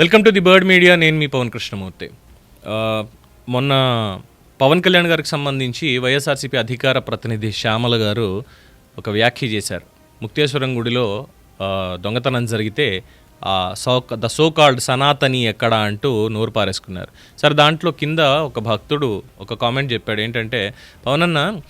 Welcome to the Bird Media. నేను మీ పవన్ కృష్ణమూర్తి. మొన్న పవన్ కళ్యాణ్ గారికి సంబంధించి వైఎస్ఆర్సీపీ అధికార ప్రతినిధి శ్యామల గారు ఒక వ్యాఖ్య చేశారు. ముక్తేశ్వరం గుడిలో దొంగతనం జరిగితే సో ద సో కాల్డ్ సనాతని ఎక్కడ అంటూ నోరు పారేసుకున్నారు. సరే దాంట్లో కింద ఒక భక్తుడు ఒక కామెంట్ చెప్పాడు. ఏంటంటే పవన్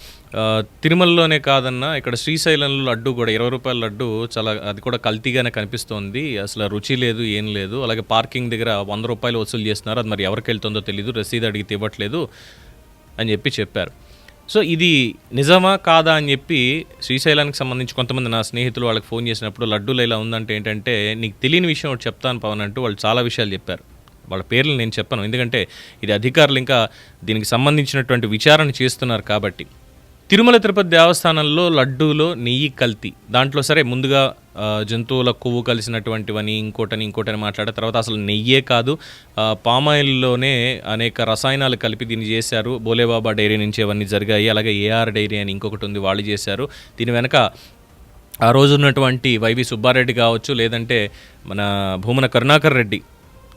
తిరుమలలోనే కాదన్న ఇక్కడ శ్రీశైలంలో లడ్డు కూడా ఇరవై రూపాయల లడ్డు చాలా అది కూడా కల్తీగానే కనిపిస్తోంది. అసలు రుచి లేదు ఏం లేదు. అలాగే పార్కింగ్ దగ్గర వంద రూపాయలు వసూలు చేస్తున్నారు. అది మరి ఎవరికి వెళ్తుందో తెలియదు రసీదు అడిగితే ఇవ్వట్లేదు అని చెప్పి చెప్పారు. సో ఇది నిజమా కాదా అని చెప్పి శ్రీశైలానికి సంబంధించి కొంతమంది నా స్నేహితులు వాళ్ళకి ఫోన్ చేసినప్పుడు లడ్డూలు ఇలా ఉందంటే ఏంటంటే నీకు తెలియని విషయం ఒకటి చెప్తాను పవన్ అంటూ వాళ్ళు చాలా విషయాలు చెప్పారు. వాళ్ళ పేర్లు నేను చెప్పను. ఎందుకంటే ఇది అధికారులు ఇంకా దీనికి సంబంధించినటువంటి విచారణ చేస్తున్నారు కాబట్టి. తిరుమల తిరుపతి దేవస్థానంలో లడ్డూలో నెయ్యి కల్తీ. దాంట్లో సరే ముందుగా జంతువుల కొవ్వు కలిసినటువంటివని ఇంకోటని ఇంకోటని మాట్లాడే తర్వాత అసలు నెయ్యే కాదు. పామాయిల్లోనే అనేక రసాయనాలు కలిపి దీన్ని చేశారు. బోలేబాబా డైరీ నుంచి అవన్నీ జరిగాయి. అలాగే ఏఆర్ డైరీ అని ఇంకొకటి ఉంది వాళ్ళు చేశారు. దీని వెనక ఆ రోజు ఉన్నటువంటి వైవి సుబ్బారెడ్డి కావచ్చు లేదంటే మన భూమన కరుణాకర్ రెడ్డి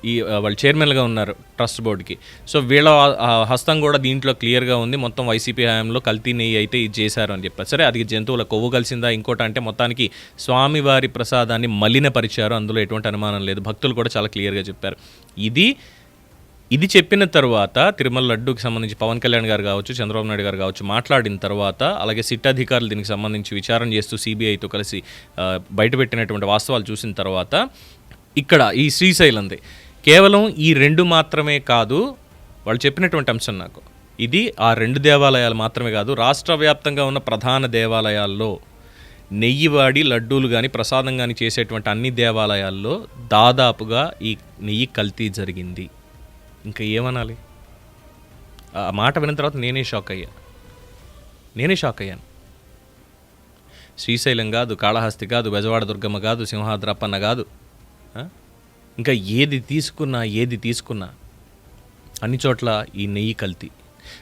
ఈ వాళ్ళు చైర్మన్గా ఉన్నారు ట్రస్ట్ బోర్డుకి. సో వీళ్ళ ఆ- హస్తం కూడా దీంట్లో క్లియర్గా ఉంది. మొత్తం వైసీపీ హయాంలో కల్తీ నెయ్యి అయితే ఇది చేశారు అని చెప్పారు. సరే అది జంతువుల కొవ్వు కలిసిందా ఇంకోటి అంటే మొత్తానికి స్వామివారి ప్రసాదాన్ని మలినపరిచారు. అందులో ఎటువంటి అనుమానం లేదు. భక్తులు కూడా చాలా క్లియర్గా చెప్పారు. ఇది ఇది చెప్పిన తర్వాత తిరుమల లడ్డూకి సంబంధించి పవన్ కళ్యాణ్ గారు కావచ్చు చంద్రబాబు నాయుడు గారు కావచ్చు మాట్లాడిన తర్వాత అలాగే సిట్ అధికారులు దీనికి సంబంధించి విచారణ చేస్తూ సిబిఐతో కలిసి బయటపెట్టినటువంటి వాస్తవాలు చూసిన తర్వాత ఇక్కడ ఈ శ్రీశైలంది కేవలం ఈ రెండు మాత్రమే కాదు వాళ్ళు చెప్పినటువంటి అంశం నాకు. ఇది ఆ రెండు దేవాలయాలు మాత్రమే కాదు రాష్ట్ర వ్యాప్తంగా ఉన్న ప్రధాన దేవాలయాల్లో నెయ్యి వాడి లడ్డూలు కానీ ప్రసాదం కానీ చేసేటువంటి అన్ని దేవాలయాల్లో దాదాపుగా ఈ నెయ్యి కల్తీ జరిగింది. ఇంకా ఏమనాలి? ఆ మాట విన్న తర్వాత నేనే షాక్ అయ్యా. నేనే షాక్ అయ్యాను. శ్రీశైలం కాదు కాళహస్తి కాదు బెజవాడ దుర్గమ్మ కాదు సింహాద్రప్పన్న కాదు ఇంకా ఏది తీసుకున్నా ఏది తీసుకున్నా అన్ని చోట్ల ఈ నెయ్యి కల్తీ.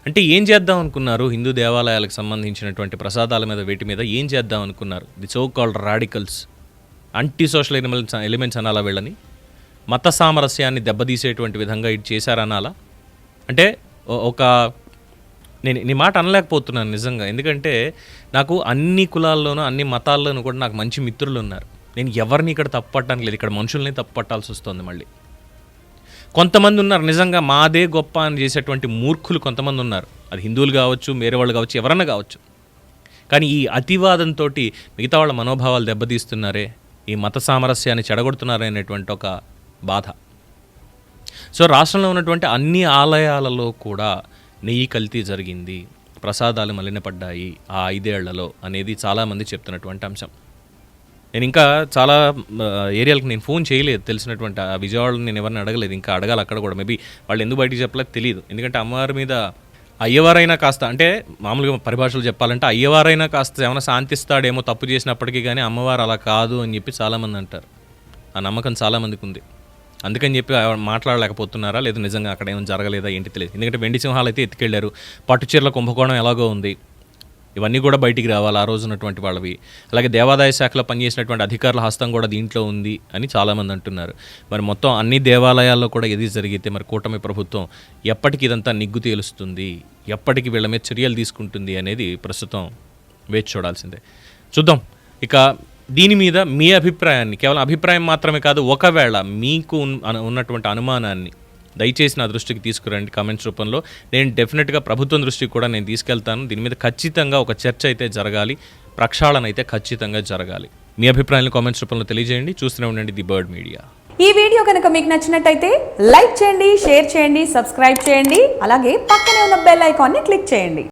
అంటే ఏం చేద్దాం అనుకున్నారు? హిందూ దేవాలయాలకు సంబంధించినటువంటి ప్రసాదాల మీద వీటి మీద ఏం చేద్దాం అనుకున్నారు? The so called radicals anti social elements elements అనాలా వీళ్ళని? మత సామరస్యాన్ని దెబ్బతీసేటువంటి విధంగా ఇది చేశారనాలా అంటే ఒక నేను నీ మాట అనలేకపోతున్నాను నిజంగా. ఎందుకంటే నాకు అన్ని కులాల్లోనూ అన్ని మతాల్లోనూ కూడా నాకు మంచి మిత్రులు ఉన్నారు. నేను ఎవరిని ఇక్కడ తప్పట్టడానికి లేదు ఇక్కడ మనుషుల్ని తప్పట్టాల్సి వస్తుంది మళ్ళీ. కొంతమంది ఉన్నారు నిజంగా మాదే గొప్ప అని చేసేటువంటి మూర్ఖులు కొంతమంది ఉన్నారు. అది హిందువులు కావచ్చు వేరే వాళ్ళు కావచ్చు ఎవరన్నా కావచ్చు. కానీ ఈ అతివాదంతో మిగతా వాళ్ళ మనోభావాలు దెబ్బతీస్తున్నారే ఈ మత సామరస్యాన్ని చెడగొడుతున్నారే అనేటువంటి ఒక బాధ. సో రాష్ట్రంలో ఉన్నటువంటి అన్ని ఆలయాలలో కూడా నెయ్యి కల్తీ జరిగింది ప్రసాదాలు మలినపడ్డాయి ఆ ఐదేళ్ళలో అనేది చాలామంది చెప్తున్నటువంటి అంశం. నేను ఇంకా చాలా ఏరియాలకు నేను ఫోన్ చేయలేదు తెలిసినటువంటి ఆ విజయవాడలో నేను ఎవరిని అడగలేదు ఇంకా అడగాలి అక్కడ కూడా. మేబీ వాళ్ళు ఎందుకు బయటికి చెప్పలేదు తెలియదు ఎందుకంటే అమ్మవారి మీద అయ్యవారైనా కాస్త అంటే మామూలుగా పరిభాషలు చెప్పాలంటే అయ్యవారైనా కాస్త ఏమైనా శాంతిస్తాడేమో తప్పు చేసినప్పటికీ కానీ అమ్మవారు అలా కాదు అని చెప్పి చాలామంది అంటారు. ఆ నమ్మకం చాలామందికి ఉంది. అందుకని చెప్పి మాట్లాడలేకపోతున్నారా? లేదు నిజంగా అక్కడ ఏమైనా జరగలేదా? ఏంటి తెలియదు. ఎందుకంటే వెండి సింహాలు అయితే ఎత్తుకెళ్ళారు. పట్టుచీరల కుంభకోణం ఎలాగో ఉంది. ఇవన్నీ కూడా బయటికి రావాలి ఆ రోజు ఉన్నటువంటి వాళ్ళవి. అలాగే దేవాదాయ శాఖలో పనిచేసినటువంటి అధికారుల హస్తం కూడా దీంట్లో ఉంది అని చాలామంది అంటున్నారు. మరి మొత్తం అన్ని దేవాలయాల్లో కూడా ఏది జరిగితే మరి కూటమి ప్రభుత్వం ఎప్పటికి ఇదంతా నిగ్గు తేలుస్తుంది? ఎప్పటికి వీళ్ళ మీద చర్యలు తీసుకుంటుంది అనేది ప్రస్తుతం వేచి చూడాల్సిందే. చూద్దాం. ఇక దీని మీద మీ అభిప్రాయాన్ని కేవలం అభిప్రాయం మాత్రమే కాదు ఒకవేళ మీకు ఉన్- ఉన్నటువంటి అనుమానాన్ని దయచేసి నా దృష్టికి తీసుకురండి కామెంట్స్ రూపంలో. నేను డెఫినెట్గా ప్రభుత్వం దృష్టికి కూడా నేను తీసుకెళ్తాను. దీని మీద ఖచ్చితంగా ఒక చర్చ అయితే జరగాలి. ప్రక్షాళన అయితే ఖచ్చితంగా జరగాలి. మీ అభిప్రాయాలను కామెంట్స్ రూపంలో తెలియజేయండి. చూస్తూనే ఉండండి ది బర్డ్ మీడియా. ఈ వీడియో కనుక మీకు నచ్చినట్టయితే లైక్ చేయండి షేర్ చేయండి సబ్స్క్రైబ్ చేయండి. అలాగే పక్కనే ఉన్న బెల్ ఐకాన్ని క్లిక్ చేయండి.